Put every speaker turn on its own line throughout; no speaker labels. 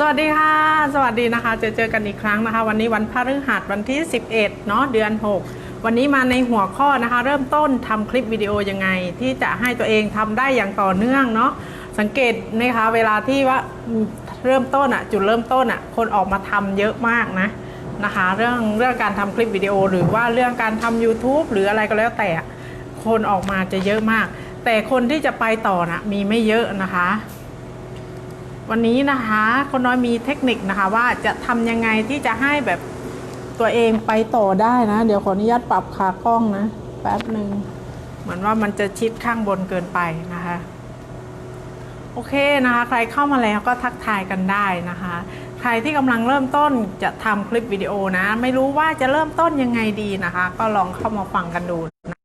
สวัสดีค่ะ สวัสดีนะคะ เจอเจอกันอีกครั้งนะคะ วันนี้วันพฤหัสวันที่ 11 เนาะเดือน 6 วันนี้มาในหัวข้อนะคะ เริ่มต้นทำคลิปวิดีโอยังไง ที่จะให้ตัวเองทำได้อย่างต่อเนื่องเนาะสังเกตนะคะเวลาที่ว่าเริ่มต้นอะจุดเริ่มต้นอะคนออกมาทำเยอะมากนะนะคะ เรื่องเรื่องการทำคลิปวิดีโอ หรือว่าเรื่องการทำ YouTube หรืออะไรก็แล้วแต่คนออกมาจะเยอะมาก แต่คนที่จะไปต่อนะมีไม่เยอะนะคะ วันนี้นะคะคนน้อยมีเทคนิคนะคะว่าจะทำยังไงที่จะให้แบบตัวเองไปต่อได้นะ เดี๋ยวขออนุญาตปรับขากล้องนะ แป๊บหนึ่งเหมือนว่ามันจะชิดข้างบนเกินไปนะคะ โอเคนะคะ ใครเข้ามาแล้วก็ทักทายกันได้นะคะ ใครที่กำลังเริ่มต้นจะทำคลิปวิดีโอนะ ไม่รู้ว่าจะเริ่มต้นยังไงดีนะคะ ก็ลองเข้ามาฟังกันดูนะ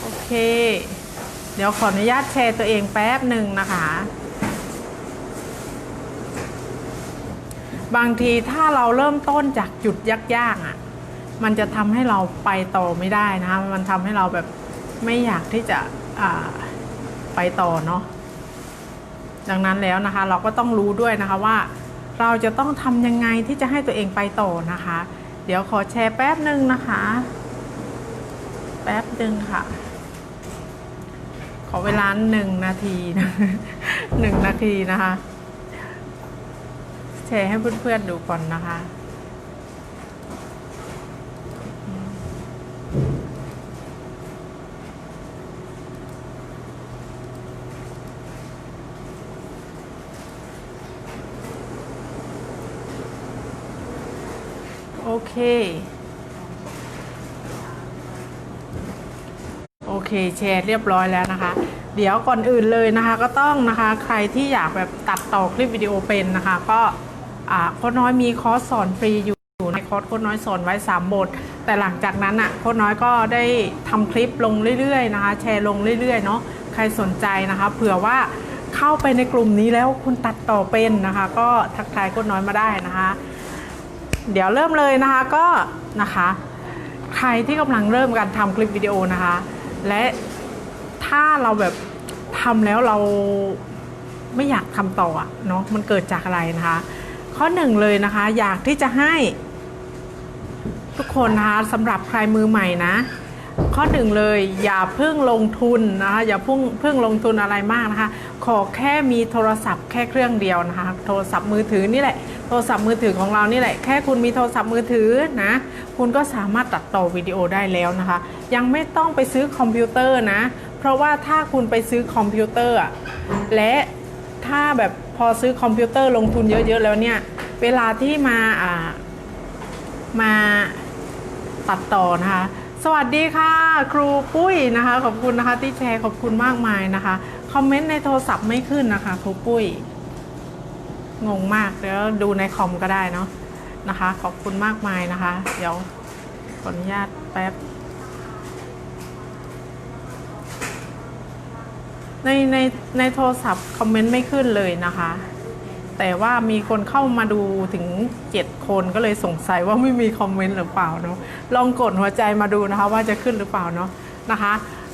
โอเค เดี๋ยวขออนุญาตแชร์ตัวเองแป๊บหนึ่งนะคะ บางทีถ้าเราเริ่มต้นจากจุดยากๆอะ มันจะทำให้เราไปต่อไม่ได้นะคะมันทำให้เราแบบไม่อยากที่จะไปต่อเนาะดังนั้นแล้วนะคะ เราก็ต้องรู้ด้วยนะคะว่า เราจะต้องทำยังไงที่จะให้ตัวเองไปต่อนะคะ เดี๋ยวขอแชร์แป๊บหนึ่งนะคะ แป๊บหนึ่งค่ะ อเวลาหนึ่งนาทีนะหนึ่งนาทีนะคะแชร์ให้เพื่อนๆดูก่อนนะคะโอเค โอ เคแชร์เรียบร้อยแล้วนะคะ เดี๋ยวก่อนอื่นเลยนะคะก็ต้องนะคะใครที่อยากแบบตัดต่อคลิปวิดีโอเป็นนะคะ ก็อ่าโค้ดน้อยมีคอร์สสอนฟรีอยู่ในคอร์สโค้ดน้อยสอนไว้ 3 บท แต่หลังจากนั้นอะโค้ดน้อยก็ได้ทำคลิปลงเรื่อยๆนะคะ แชร์ลงเรื่อยๆเนาะใครสนใจนะคะเผื่อว่าเข้าไปในกลุ่มนี้แล้วคุณตัดต่อเป็นนะคะ ก็ทักทายโค้ดน้อยมาได้นะคะ เดี๋ยวเริ่มเลยนะคะก็นะคะ ใครที่กำลังเริ่มการทำคลิปวิดีโอนะคะ และถ้าเราแบบทำแล้วเราไม่อยากทำต่ออะเนาะมันเกิดจากอะไรนะคะ ข้อหนึ่งเลยนะคะ อยากที่จะให้ ทุกคนนะคะสำหรับใครมือใหม่นะ ข้อหนึ่งเลย อย่าเพิ่งลงทุนนะคะอย่าเพิ่งเพิ่งลงทุนอะไรมากนะคะ ขอแค่มีโทรศัพท์แค่เครื่องเดียวนะคะ โทรศัพท์มือถือนี่แหละโทรศัพท์มือถือของเรานี่แหละแค่คุณมีโทรศัพท์มือถือนะคุณก็สามารถตัดต่อวิดีโอได้แล้วนะคะ ยังไม่ต้องไปซื้อคอมพิวเตอร์นะ เพราะว่าถ้าคุณไปซื้อคอมพิวเตอร์และถ้าแบบพอซื้อคอมพิวเตอร์ลงทุนเยอะๆแล้วเนี่ย เวลาที่มาอ่ามาตัดต่อนะคะ สวัสดีค่ะ ครูปุ้ยนะคะ ขอบคุณนะคะที่แชร์ขอบคุณมากมายนะคะคอมเมนต์ในโทรศัพท์ไม่ขึ้นนะคะ ครูปุ้ยงงมากเดี๋ยวดูในคอมก็ได้เนาะนะคะ ขอบคุณมากมายนะคะ เดี๋ยวขออนุญาตแป๊บในในในโทรศัพท์คอมเมนต์ไม่ขึ้นเลยนะคะ แต่ว่ามีคนเข้ามาดูถึง 7 คนก็เลยสงสัยว่าไม่มีคอมเมนต์หรือเปล่าเนาะลองกดหัวใจมาดูนะคะว่าจะขึ้นหรือเปล่าเนาะนะคะ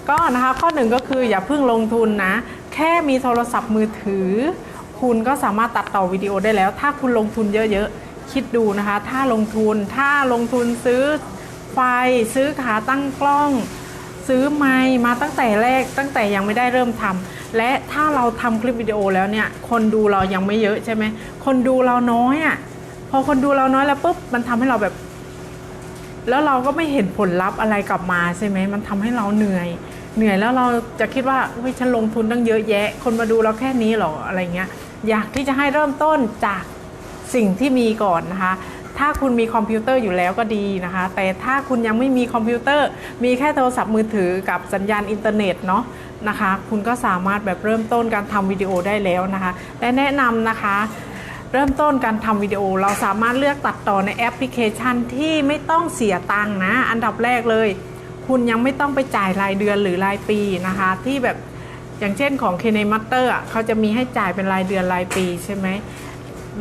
ก็นะคะข้อหนึ่งก็คืออย่าเพิ่งลงทุนนะ แค่มีโทรศัพท์มือถือ คุณก็สามารถตัดต่อวิดีโอได้แล้ว ถ้าคุณลงทุนเยอะๆ คิดดูนะคะ ถ้าลงทุนถ้าลงทุนซื้อไฟซื้อขาตั้งกล้อง ซื้อไมค์มาตั้งแต่แรกตั้งแต่ยังไม่ได้เริ่มทำและถ้าเราทำคลิปวิดีโอแล้วเนี่ย คนดูเรายังไม่เยอะใช่ไหมคนดูเราน้อยอะ่ะพอคนดูเราน้อยแล้วปุ๊บมันทำให้เราแบบ แล้วเราก็ไม่เห็นผลลัพธ์อะไรกลับมาใช่ไหมมันทำให้เราเหนื่อย เหนื่อยแล้วเราจะคิดว่าเฮ้ยฉันลงทุนตั้งเยอะแยะ คนมาดูเราแค่นี้หรออะไรเงี้ย อยากที่จะให้เริ่มต้นจากสิ่งที่มีก่อนนะคะ ถ้าคุณมีคอมพิวเตอร์อยู่แล้วก็ดีนะคะ แต่ถ้าคุณยังไม่มีคอมพิวเตอร์ มีแค่โทรศัพท์มือถือกับสัญญาณอินเทอร์เน็ตเนาะนะคะ คุณก็สามารถแบบเริ่มต้นการทำวิดีโอได้แล้วนะคะ และแนะนำนะคะเริ่มต้นการทำวิดีโอเราสามารถเลือกตัดต่อในแอปพลิเคชันที่ไม่ต้องเสียตังค์นะ อันดับแรกเลย คุณยังไม่ต้องไปจ่ายรายเดือนหรือรายปีนะคะ ที่แบบอย่างเช่นของ k n e m a s t e r อะเขาจะมีให้จ่ายเป็นรายเดือนรายปีใช่ไหม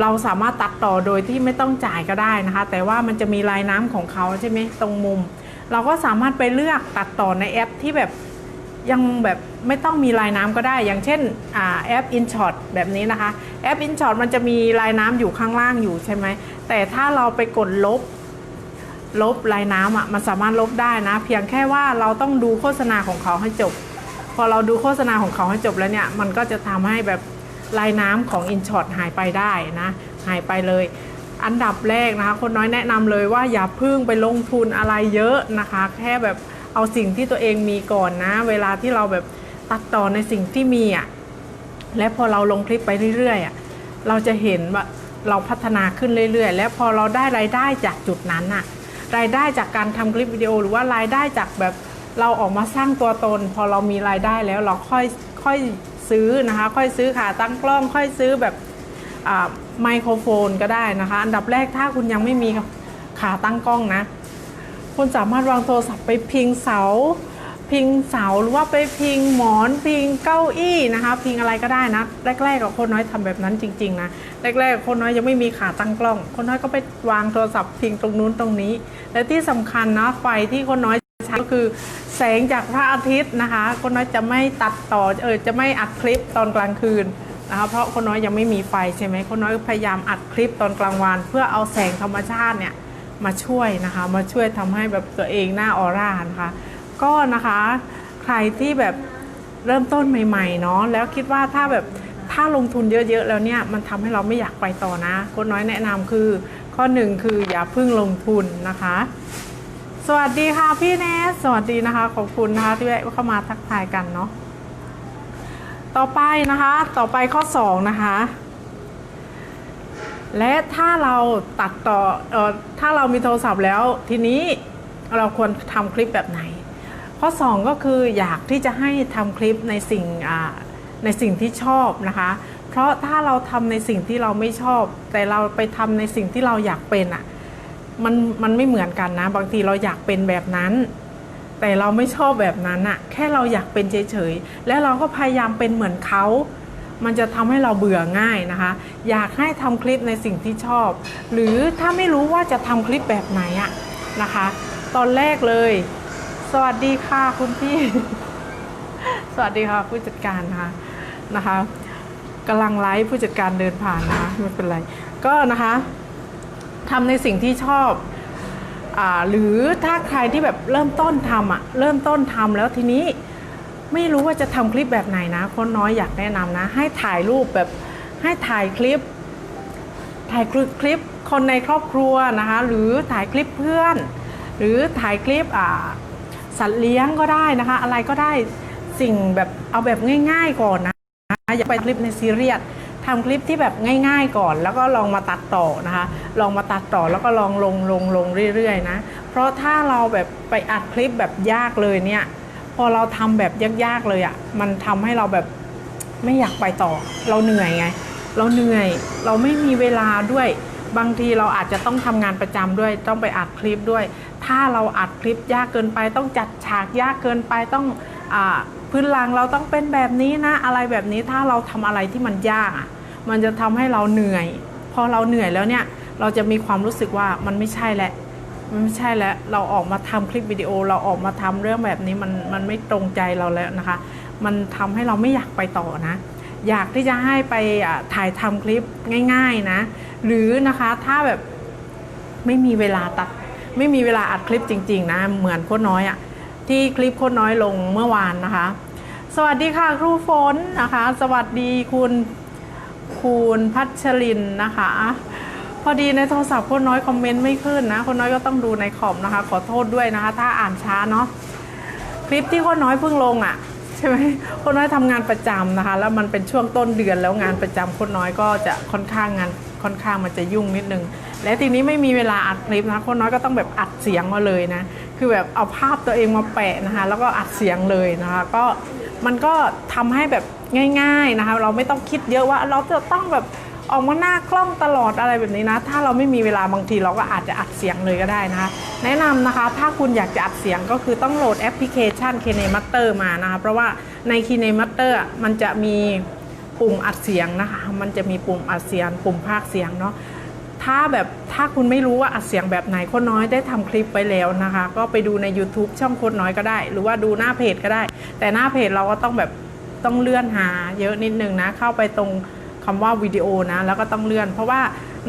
เราสามารถตัดต่อโดยที่ไม่ต้องจ่ายก็ได้นะคะ แต่ว่ามันจะมีลายน้ำของเขาใช่ไหมตรงมุม เราก็สามารถไปเลือกตัดต่อในแอปที่แบบยังแบบไม่ต้องมีลายน้ำก็ได้ อย่างเช่นอแอป InShot แบบนี้นะคะ แอป InShot มันจะมีลายน้ำอยู่ข้างล่างอยู่ใช่ไหม แต่ถ้าเราไปกดลบ ลบลายน้ำอะมันสามารถลบได้นะ เพียงแค่ว่าเราต้องดูโฆษณาของเขาให้จบ พอเราดูโฆษณาของเขาให้จบแล้วเนี่ย มันก็จะทำให้แบบ ลายน้ำของ InShot หายไปได้นะหายไปเลย อันดับแรกนะคะ คนน้อยแนะนำเลยว่าอย่าพึ่งไปลงทุนอะไรเยอะนะคะ แค่แบบเอาสิ่งที่ตัวเองมีก่อนนะ เวลาที่เราแบบตัดต่อในสิ่งที่มีอะและพอเราลงคลิปไปเรื่อยๆอะเราจะเห็นว่าเราพัฒนาขึ้นเรื่อยๆ และพอเราได้รายได้จากจุดนั้นน่ะรายได้จากการทำคลิปวิดีโอหรือว่ารายได้จากแบบเราออกมาสร้างตัวตน พอเรามีรายได้แล้วเราค่อยค่อย ซื้อนะคะ ค่อยซื้อขาตั้งกล้อง ค่อยซื้อแบบไมโครโฟนก็ได้นะคะ อันดับแรกถ้าคุณยังไม่มีขาตั้งกล้องนะ คุณสามารถวางโทรศัพท์ไปพิงเสา พิงเสาหรือว่าไปพิงหมอนพิงเก้าอี้นะคะ พิงอะไรก็ได้นะแรกๆกับคนน้อยทำแบบนั้นจริงๆนะแรกๆคนน้อยยังไม่มีขาตั้งกล้อง คนน้อยก็ไปวางโทรศัพท์พิงตรงนู้นตรงนี้ และที่สำคัญนะไฟที่คนน้อยใช้ก็คือ แสงจากพระอาทิตย์นะคะคนน้อยจะไม่ตัดต่อเออจะไม่อัดคลิปตอนกลางคืนนะคะเพราะคนน้อยยังไม่มีไฟใช่ไหมคนน้อยพยายามอัดคลิปตอนกลางวัน เพื่อเอาแสงธรรมชาติเนี่ยมาช่วยนะคะ มาช่วยทำให้แบบตัวเองหน้าออร่านะคะก็นะคะใครที่แบบเริ่มต้นใหม่ๆเนาะแล้วคิดว่าถ้าแบบถ้าลงทุนเยอะๆแล้วเนี่ยมันทำให้เราไม่อยากไปต่อนะคนน้อยแนะนำคือข้อหนึ่งคืออย่าเพิ่งลงทุนนะคะ สวัสดีค่ะพี่เนสสวัสดีนะคะ ขอบคุณนะคะที่แวะเข้ามาทักทายกันเนาะต่อไปนะคะ ต่อไปข้อสองนะคะ และถ้าเราตัดต่อเออถ้าเรามีโทรศัพท์แล้วทีนี้เราควรทำคลิปแบบไหน ข้อ 2 ก็คืออยากที่จะให้ทำคลิปในสิ่งในสิ่งที่ชอบนะคะ เพราะถ้าเราทำในสิ่งที่เราไม่ชอบ แต่เราไปทำในสิ่งที่เราอยากเป็นอะ มันมันไม่เหมือนกันนะ บางทีเราอยากเป็นแบบนั้น แต่เราไม่ชอบแบบนั้นอะแค่เราอยากเป็นเฉยๆ แล้วเราก็พยายามเป็นเหมือนเขามันจะทำให้เราเบื่อง่ายนะคะ อยากให้ทำคลิปในสิ่งที่ชอบ หรือถ้าไม่รู้ว่าจะทำคลิปแบบไหนอะนะคะ ตอนแรกเลย สวัสดีค่ะคุณพี่ สวัสดีค่ะผู้จัดการนะคะนะคะกำลังไลฟ์ผู้จัดการเดินผ่านนะคะไม่เป็นไร ก็นะคะ ทำในสิ่งที่ชอบอหรือถ้าใครที่แบบเริ่มต้นทำอะเริ่มต้นทำแล้วทีนี้ไม่รู้ว่าจะทำคลิปแบบไหนนะคนน้อยอยากแนะนำนะ ให้ถ่ายรูปแบบให้ถ่ายคลิป ถ่ายคลิปคลิปคนในครอบครัวนะคะ หรือถ่ายคลิปเพื่อน หรือถ่ายคลิปสัตว์เลี้ยงก็ได้นะคะ อะไรก็ได้สิ่งแบบเอาแบบง่าย ๆ ก่อนนะอย่าไปคลิปในซีเรียส ทำคลิปที่แบบง่าย ๆก่อน แล้วก็ลองมาตัดต่อนะคะ ลองมาตัดต่อแล้วก็ลองลงลงลงเรื่อยๆนะ เพราะถ้าเราแบบไปอัดคลิปแบบยากเลยเนี่ย พอเราทำแบบยากๆเลยอะ่ะ มันทำให้เราแบบไม่อยากไปต่อ เราเหนื่อยไง เราเหนื่อย เราไม่มีเวลาด้วย บางทีเราอาจจะต้องทำงานประจำด้วย ต้องไปอัดคลิปด้วย ถ้าเราอัดคลิปยากเกินไป ต้องจัดฉากยากเกินไป ต้องอ่าพื้นหลังเราต้องเป็นแบบนี้นะ อะไรแบบนี้ถ้าเราทำอะไรที่มันยากอะ มันจะทำให้เราเหนื่อย พอเราเหนื่อยแล้วเนี่ย เราจะมีความรู้สึกว่ามันไม่ใช่แหละมันไม่ใช่แล้ว เราออกมาทำคลิปวิดีโอ เราออกมาทำเรื่องแบบนี้มันมันไม่ตรงใจเราแล้วนะคะ มันทำให้เราไม่อยากไปต่อนะ อยากที่จะให้ไปถ่ายทำคลิปง่าย ๆนะ หรือนะคะถ้าแบบไม่มีเวลาตัด ไม่มีเวลาอัดคลิปจริง ๆ นะ เหมือนโคตรน้อยอะที่คลิปโคตรน้อยลงเมื่อวานนะคะ สวัสดีค่ะครูฝนนะคะ สวัสดีคุณ คุณพัชรินนะคะ พอดีในโทรศัพท์คนน้อยคอมเมนต์ไม่ขึ้นนะ คนน้อยก็ต้องดูในคอมนะคะ ขอโทษด้วยนะคะ ถ้าอ่านช้าเนาะ คลิปที่คนน้อยเพิ่งลงอะ่ะใช่ไหมคนน้อยทำงานประจำนะคะ แล้วมันเป็นช่วงต้นเดือนแล้วงานประจำคนน้อยก็จะค่อนข้างงานค่อนข้างมันจะยุ่งนิดนึง และทีนี้ไม่มีเวลาอัดคลิปนะคนน้อยก็ต้องแบบอัดเสียงมาเลยนะ คือแบบเอาภาพตัวเองมาแปะนะคะ แล้วก็อัดเสียงเลยนะคะ ก็ มันก็ทำให้แบบง่าย ๆนะคะ เราไม่ต้องคิดเยอะว่าเราจะต้องแบบออกมาหน้ากล้องตลอดอะไรแบบนี้นะ ถ้าเราไม่มีเวลาบางทีเราก็อาจจะอัดเสียงเลยก็ได้นะคะ แนะนำนะคะ ถ้าคุณอยากจะอัดเสียงก็คือต้องโหลดแอปพลิเคชัน KineMaster มานะคะ เพราะว่าใน KineMaster อะมันจะมีปุ่มอัดเสียงนะคะ มันจะมีปุ่มอัดเสียง ปุ่มพากเสียงเนาะ ถ้าแบบถ้าคุณไม่รู้ว่าอัดเสียงแบบไหนโคนน้อยได้ทำคลิปไว้แล้วนะคะ ก็ไปดูใน YouTube ช่องโคนน้อยก็ได้ หรือว่าดูหน้าเพจก็ได้ แต่หน้าเพจเราก็ต้องแบบต้องเลื่อนหาเยอะนิดนึงนะ เข้าไปตรงคำว่าวิดีโอนะ แล้วก็ต้องเลื่อน เพราะว่า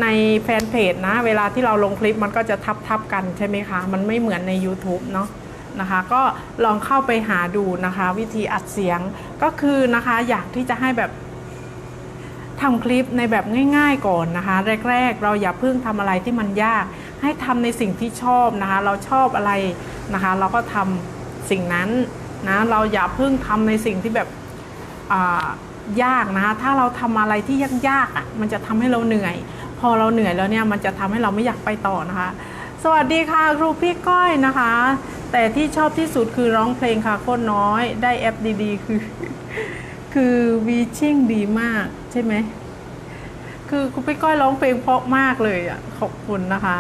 ในแฟนเพจนะ เวลาที่เราลงคลิปมันก็จะทับทับกันใช่ไหมคะ มันไม่เหมือนใน YouTube เนาะนะคะ ก็ลองเข้าไปหาดูนะคะ วิธีอัดเสียงก็คือนะคะอยากที่จะให้แบบ ทำคลิปในแบบง่าย ๆ ก่อนนะคะ แรก ๆ เราอย่าเพิ่งทำอะไรที่มันยาก ให้ทำในสิ่งที่ชอบนะคะ เราชอบอะไรนะคะ เราก็ทำสิ่งนั้นนะเราอย่าเพิ่งทำในสิ่งที่แบบอ่ายากนะคะถ้าเราทำอะไรที่ยากๆอะมันจะทำให้เราเหนื่อย พอเราเหนื่อยแล้วเนี่ยมันจะทำให้เราไม่อยากไปต่อนะคะ สวัสดีค่ะครูพี่ก้อยนะคะ แต่ที่ชอบที่สุดคือร้องเพลงค่ะโคตรน้อยได้แอปดีๆ คือ คือวีชิ่งดีมาก ใช่ไหม คือครูพี่ก้อยร้องเพลงเพราะมากเลยอะขอบคุณนะคะ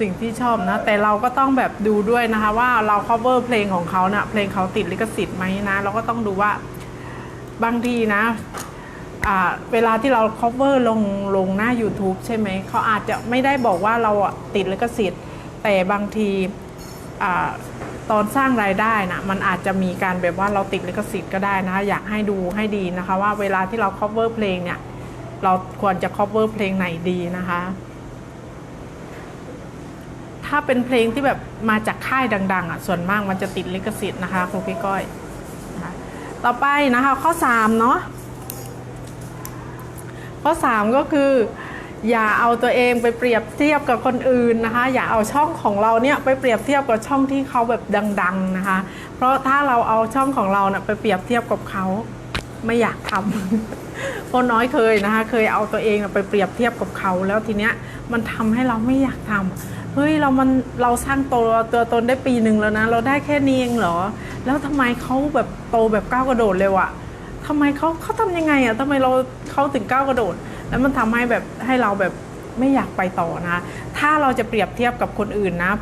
สิ่งที่ชอบนะ แต่เราก็ต้องแบบดูด้วยนะคะ ว่าเรา cover เพลงของเขาเนะ่ะเพลงเขาติดลิขสิทธิ์ไหมนะ เราก็ต้องดูว่าบางทีนะเวลาที่เรา cover ลงลงหน้า YouTube ใช่ไหม เขาอาจจะไม่ได้บอกว่าเราติดลิขสิทธิ์ แต่บางที ตอนสร้างรายได้นะมันอาจจะมีการแบบว่าเราติดลิขสิทธิ์ก็ได้นะ อยากให้ดูให้ดีนะคะ ว่าเวลาที่เรา cover เพลงเนี่ยเราควรจะ cover เพลงไหนดีนะคะ ถ้าเป็นเพลงที่แบบมาจากค่ายดัง ๆอะส่วนมากมันจะติดลิขสิทธิ์นะคะครูพี่ก้อยนะคะต่อไปนะคะข้อ3เนาะข้อ 3 ก็คือ อย่าเอาตัวเองไปเปรียบเทียบกับคนอื่นนะคะ อย่าเอาช่องของเราเนี่ยไปเปรียบเทียบกับช่องที่เขาแบบดัง ๆนะคะ เพราะถ้าเราเอาช่องของเราเนี่ยไปเปรียบเทียบกับเขาไม่อยากทำคนน้อยเคยนะคะ เคยเอาตัวเองไปเปรียบเทียบกับเขาแล้วทีเนี้ยมันทำให้เราไม่อยากทำเฮ้ยเรามันเราสร้างตัวตัวตนได้ปีหนึ่งแล้วนะ เราได้แค่นี้เองเหรอ แล้วทำไมเขาแบบโตแบบก้าวกระโดดเร็วอะทำไมเขาเขาทำยังไงอะทำไมเราเขาถึงก้าวกระโดด แล้วมันทำให้แบบให้เราแบบไม่อยากไปต่อนะ ถ้าเราจะเปรียบเทียบกับคนอื่นนะ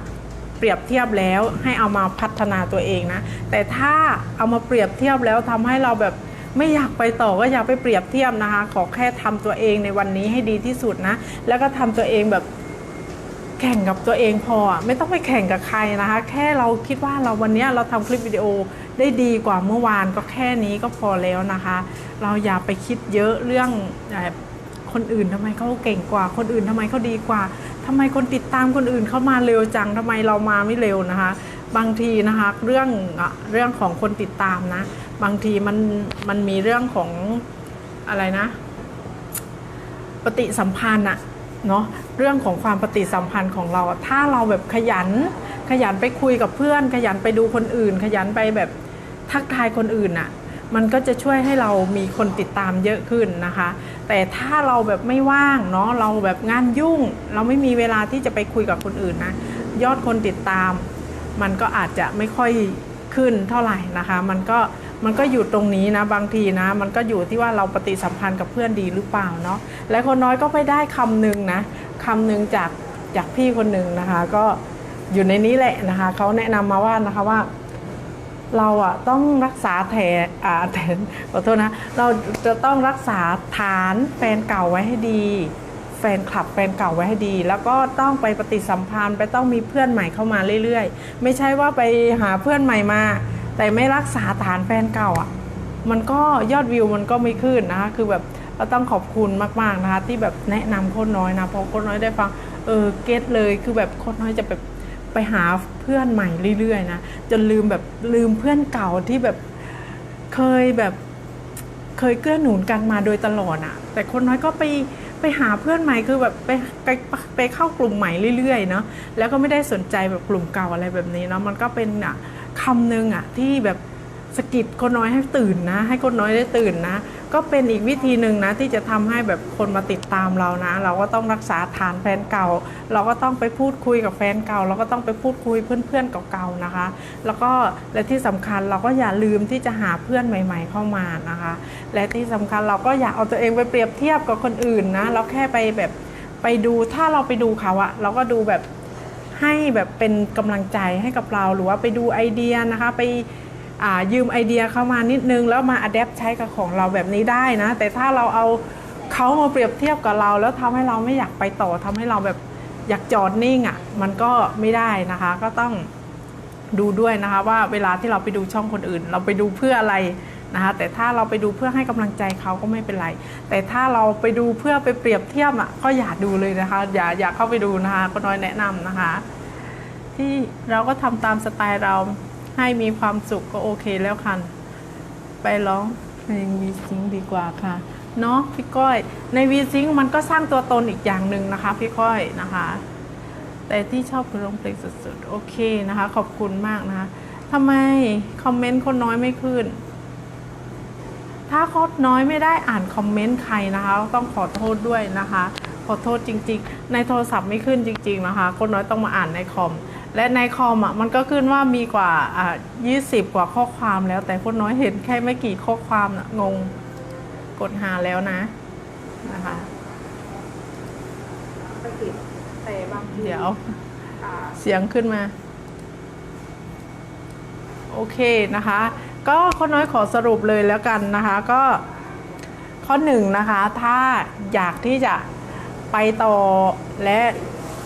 เปรียบเทียบแล้วให้เอามาพัฒนาตัวเองนะ แต่ถ้าเอามาเปรียบเทียบแล้วทำให้เราแบบไม่อยากไปต่อก็อย่าไปเปรียบเทียบนะคะ ขอแค่ทำตัวเองในวันนี้ให้ดีที่สุดนะ แล้วก็ทำตัวเองแบบแข่งกับตัวเองพอ ไม่ต้องไปแข่งกับใครนะคะ แค่เราคิดว่าเราวันนี้เราทำคลิปวิดีโอได้ดีกว่าเมื่อวานก็แค่นี้ก็พอแล้วนะคะ เราอย่าไปคิดเยอะเรื่องแบบ คนอื่นทำไมเขาเก่งกว่า คนอื่นทำไมเขาดีกว่าทำไมคนติดตามคนอื่นเขามาเร็วจังทำไมเรามาไม่เร็วนะคะ บางทีนะคะเรื่องเรื่องของคนติดตามนะ บางทีมันมันมีเรื่องของอะไรนะ ปฏิสัมพันธ์อะเนาะเรื่องของความปฏิสัมพันธ์ของเรา ถ้าเราแบบขยัน ขยันไปคุยกับเพื่อน ขยันไปดูคนอื่น ขยันไปแบบทักทายคนอื่นอะมันก็จะช่วยให้เรามีคนติดตามเยอะขึ้นนะคะ แต่ถ้าเราแบบไม่ว่างเนาะเราแบบงานยุ่ง เราไม่มีเวลาที่จะไปคุยกับคนอื่นนะ ยอดคนติดตาม มันก็อาจจะไม่ค่อยขึ้นเท่าไหร่นะคะ มันก็มันก็อยู่ตรงนี้นะบางทีนะ มันก็อยู่ที่ว่าเราปฏิสัมพันธ์กับเพื่อนดีหรือเปล่าเนาะและคนน้อยก็ไปได้คำหนึ่งนะคำหนึ่งจากจากพี่คนหนึ่งนะคะ ก็อยู่ในนี้แหละนะคะเขาแนะนำมาว่านะคะว่า เราอะต้องรักษาแทนอ่าแทนขอโทษนะ เราจะต้องรักษาฐานแฟนเก่าไว้ให้ดี แฟนคลับแฟนเก่าไว้ให้ดี แล้วก็ต้องไปปฏิสัมพันธ์ไปต้องมีเพื่อนใหม่เข้ามาเรื่อยๆ ไม่ใช่ว่าไปหาเพื่อนใหม่มา แต่ไม่รักษาฐานแฟนเก่าอะมันก็ยอดวิวมันก็ไม่ขึ้นนะคะคือแบบเราต้องขอบคุณมากๆนะคะที่แบบแนะนำโคนน้อยนะเพราะโคนน้อยได้ฟังเออเก็ตเลยคือแบบโคนน้อยจะแบบ ไปหาเพื่อนใหม่เรื่อยๆนะจนลืมแบบลืมเพื่อนเก่าที่แบบเคยแบบเคยเกื้อหนุนกันมาโดยตลอดอะแต่คนน้อยก็ไปไปหาเพื่อนใหม่คือแบบไปไปไปเข้ากลุ่มใหม่เรื่อยๆเนาะแล้วก็ไม่ได้สนใจแบบกลุ่มเก่าอะไรแบบนี้เนาะมันก็เป็นอะคำหนึ่งอะที่แบบสกิดคนน้อยให้ตื่นนะ ให้คนน้อยได้ตื่นนะ ก็เป็นอีกวิธีหนึ่งนะที่จะทำให้แบบคนมาติดตามเรานะ เราก็ต้องรักษาฐานแฟนเก่า เราก็ต้องไปพูดคุยกับแฟนเก่า เราก็ต้องไปพูดคุยเพื่อนๆเก่าๆนะคะ แล้วก็และที่สำคัญเราก็อย่าลืมที่จะหาเพื่อนใหม่ ๆ เข้ามานะคะ และที่สำคัญเราก็อย่าเอาตัวเองไปเปรียบเทียบกับคนอื่นนะเราแค่ไปแบบไปดูถ้าเราไปดูเขาอะเราก็ดูแบบให้แบบเป็นกำลังใจให้กับเราหรือว่าไปดูไอเดียนะคะไป ยืมไอเดียเข้ามานิดนึง แล้วมาอัดแอปใช้กับของเราแบบนี้ได้นะ แต่ถ้าเราเอาเขามาเปรียบเทียบกับเรา แล้วทำให้เราไม่อยากไปต่อทำให้เราแบบอยากจอดนิ่งอะ่ะมันก็ไม่ได้นะคะ ก็ต้องดูด้วยนะคะว่าเวลาที่เราไปดูช่องคนอื่น เราไปดูเพื่ออะไรนะคะแต่ถ้าเราไปดูเพื่อให้กำลังใจเขาก็ไม่เป็นไร แต่ถ้าเราไปดูเพื่อไปเปรียบเทียบอะก็อย่าดูเลยนะคะ อย่าอย่าเข้าไปดูนะคะก็น้อยแนะนำนะคะ ที่เราก็ทำตามสไตล์เรา ให้มีความสุขก็โอเคแล้วค่ะ ไปร้องเพลงวีซิงดีกว่าค่ะ เนาะพี่ก้อย ในวีซิงมันก็สร้างตัวตนอีกอย่างหนึ่งนะคะพี่ก้อยนะคะ แต่ที่ชอบคือร้องเพลงสุดๆ โอเคนะคะ ขอบคุณมากนะคะทำไมคอมเมนต์คนน้อยไม่ขึ้น ถ้าคตรน้อยไม่ได้อ่านคอมเมนต์ใครนะคะ ต้องขอโทษด้วยนะคะ ขอโทษจริง ๆ ในโทรศัพท์ไม่ขึ้นจริง ๆ นะคะ คนน้อยต้องมาอ่านในคอม และในคอมอะมันก็ขึ้นว่ามีกว่าอ่า20กว่าข้อความแล้ว แต่คนน้อยเห็นแค่ไม่กี่ข้อความนะงงกดหาแล้วนะนะคะ
ไปติดแต่บางที
เดี๋ยว
อ่า
เสียงขึ้นมา โอเคนะคะ ก็ข้อน้อยขอสรุปเลยแล้วกันนะคะก็ข้อหนึ่งนะคะ ถ้าอยากที่จะไปต่อและ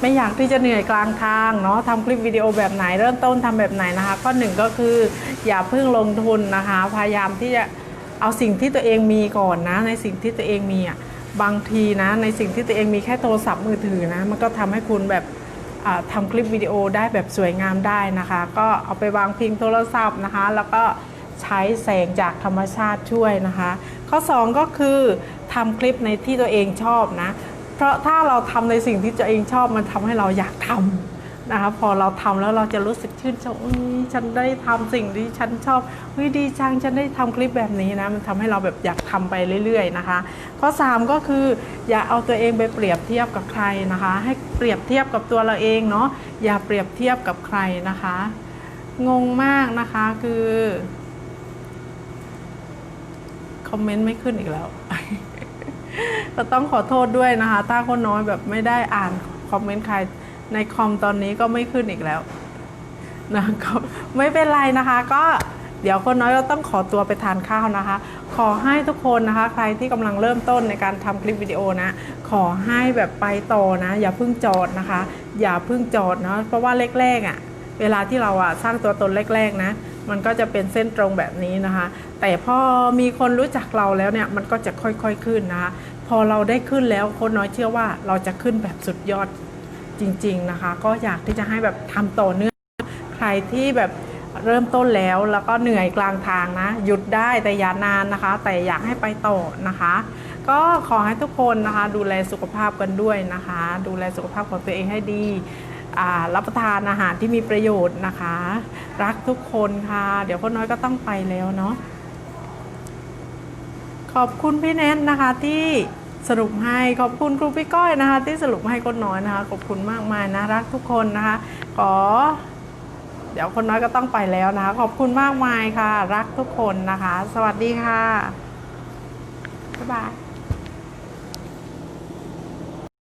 ไม่อยากที่จะเหนื่อยกลางทางเนาะทำคลิปวิดีโอแบบไหนเริ่มต้นทำแบบไหนนะคะ ข้อหนึ่งก็คืออย่าเพิ่งลงทุนนะคะ พยายามที่จะเอาสิ่งที่ตัวเองมีก่อนนะ ในสิ่งที่ตัวเองมีอะบางทีนะ ในสิ่งที่ตัวเองมีแค่โทรศัพท์มือถือนะ มันก็ทำให้คุณแบบอ่าทำคลิปวิดีโอได้แบบสวยงามได้นะคะ ก็เอาไปวางพิงโทรศัพท์นะคะ แล้วก็ใช้แสงจากธรรมชาติช่วยนะคะ ข้อ 2 ก็คือทำคลิปในที่ตัวเองชอบนะ เพราะถ้าเราทำในสิ่งที่ตัวเองชอบมันทำให้เราอยากทำนะคะพอเราทำแล้วเราจะรู้สึกชื่นชมฉันได้ทำสิ่งที่ฉันชอบเฮ้ยดีจังฉันได้ทำคลิปแบบนี้นะมันทำให้เราแบบอยากทำไปเรื่อย ๆนะคะ ข้อ 3 ก็คืออย่าเอาตัวเองไปเปรียบเทียบกับใครนะคะ ให้เปรียบเทียบกับตัวเราเองเนาะอย่าเปรียบเทียบกับใครนะคะ งงมากนะคะคือคอมเมนต์ไม่ขึ้นอีกแล้ว ก็ต้องขอโทษด้วยนะคะ ถ้าคนน้อยแบบไม่ได้อ่านคอมเมนต์ใครในคอมตอนนี้ก็ไม่ขึ้นอีกแล้วนะก็ไม่เป็นไรนะคะ ก็เดี๋ยวคนน้อยก็ต้องขอตัวไปทานข้าวนะคะ ขอให้ทุกคนนะคะ ใครที่กำลังเริ่มต้นในการทำคลิปวิดีโอนะ ขอให้แบบไปต่อนะ อย่าเพิ่งจอดนะคะ อย่าเพิ่งจอดเนาะเพราะว่าแรกๆอะ่ะ เวลาที่เราอะสร้างตัวตนแรกๆนะ มันก็จะเป็นเส้นตรงแบบนี้นะคะ แต่พอมีคนรู้จักเราแล้วเนี่ยมันก็จะค่อยๆขึ้นนะคะพอเราได้ขึ้นแล้วคนน้อยเชื่อว่าเราจะขึ้นแบบสุดยอดจริง ๆนะคะ ก็อยากที่จะให้แบบทำต่อเนื่องใครที่แบบเริ่มต้นแล้วแล้วก็เหนื่อยกลางทางนะ หยุดได้แต่อย่านานนะคะ แต่อยากให้ไปต่อนะคะ ก็ขอให้ทุกคนนะคะ ดูแลสุขภาพกันด้วยนะคะ ดูแลสุขภาพของตัวเองให้ดี รับประทานอาหารที่มีประโยชน์นะคะ รักทุกคนค่ะ เดี๋ยวคนน้อยก็ต้องไปแล้วเนาะขอบคุณพี่แนทนะคะที่สรุปให้ขอบคุณครูพี่ก้อยนะคะ ที่สรุปให้คนน้อยนะคะ ขอบคุณมากมายนะรักทุกคนนะคะ ขอ เดี๋ยวคนน้อยก็ต้องไปแล้วนะคะ ขอบคุณมากมายค่ะ รักทุกคนนะคะ สวัสดีค่ะบ๊ายบาย